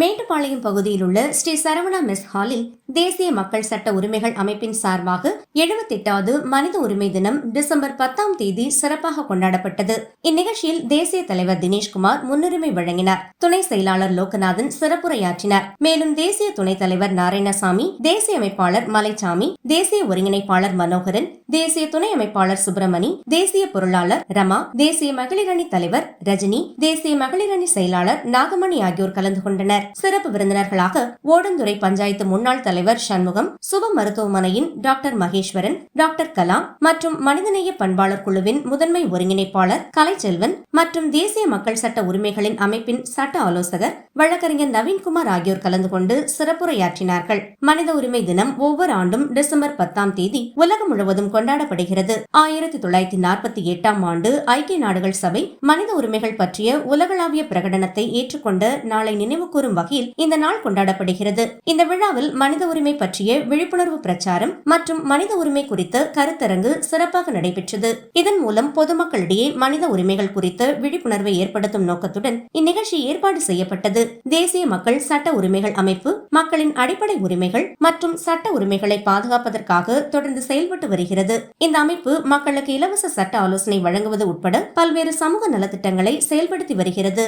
மேட்டுப்பாளையம் பகுதியில் உள்ள ஸ்ரீ சரவணா மெஸ் ஹாலில் தேசிய மக்கள் சட்ட உரிமைகள் அமைப்பின் சார்பாக எழுபத்தெட்டாவது மனித உரிமை தினம் டிசம்பர் பத்தாம் தேதி சிறப்பாக கொண்டாடப்பட்டது. இந்நிகழ்ச்சியில் தேசிய தலைவர் தினேஷ்குமார் முன்னுரிமை வழங்கினார். துணை செயலாளர் லோகநாதன் சிறப்புரையாற்றினார். மேலும் தேசிய துணைத் தலைவர் நாராயணசாமி தேசிய அமைப்பாளர் மலைச்சாமி தேசிய ஒருங்கிணைப்பாளர் மனோகரன் தேசிய துணை அமைப்பாளர் சுப்பிரமணி தேசிய பொருளாளர் ரமா தேசிய மகளிரணி தலைவர் ரஜினி தேசிய மகளிரணி செயலாளர் நாகமணி ஆகியோர் கலந்து கொண்டனர். சிறப்பு விருந்தினர்களாக ஓடந்துறை பஞ்சாயத்து முன்னாள் தலைவர் சண்முகம் சுப மருத்துவமனையின் டாக்டர் மகேஸ்வரன் டாக்டர் கலாம் மற்றும் மனிதநேய பண்பாளர் குழுவின் முதன்மை ஒருங்கிணைப்பாளர் கலைச்செல்வன் மற்றும் தேசிய மக்கள் சட்ட உரிமைகளின் அமைப்பின் சட்ட ஆலோசகர் வழக்கறிஞர் நவீன்குமார் ஆகியோர் கலந்து கொண்டு சிறப்புரையாற்றினார்கள். மனித உரிமை தினம் ஒவ்வொரு ஆண்டும் டிசம்பர் பத்தாம் தேதி உலகம் முழுவதும் கொண்டாடப்படுகிறது. ஆயிரத்தி தொள்ளாயிரத்தி நாற்பத்தி எட்டாம் ஆண்டு ஐக்கிய நாடுகள் சபை மனித உரிமைகள் பற்றிய உலகளாவிய பிரகடனத்தை ஏற்றுக்கொண்ட நாளை நினைவு வகையில் இந்த நாள் கொண்டாடப்படுகிறது. இந்த விழாவில் மனித உரிமை பற்றிய விழிப்புணர்வு பிரச்சாரம் மற்றும் மனித உரிமை குறித்த கருத்தரங்கு சிறப்பாக நடைபெற்றது. இதன் மூலம் பொதுமக்களிடையே மனித உரிமைகள் குறித்த விழிப்புணர்வை ஏற்படுத்தும் நோக்கத்துடன் இந்நிகழ்ச்சி ஏற்பாடு செய்யப்பட்டது. தேசிய மக்கள் சட்ட உரிமைகள் அமைப்பு மக்களின் அடிப்படை உரிமைகள் மற்றும் சட்ட உரிமைகளை பாதுகாப்பதற்காக தொடர்ந்து செயல்பட்டு வருகிறது. இந்த அமைப்பு மக்களுக்கு இலவச சட்ட ஆலோசனை வழங்குவது உட்பட பல்வேறு சமூக நலத்திட்டங்களை செயல்படுத்தி வருகிறது.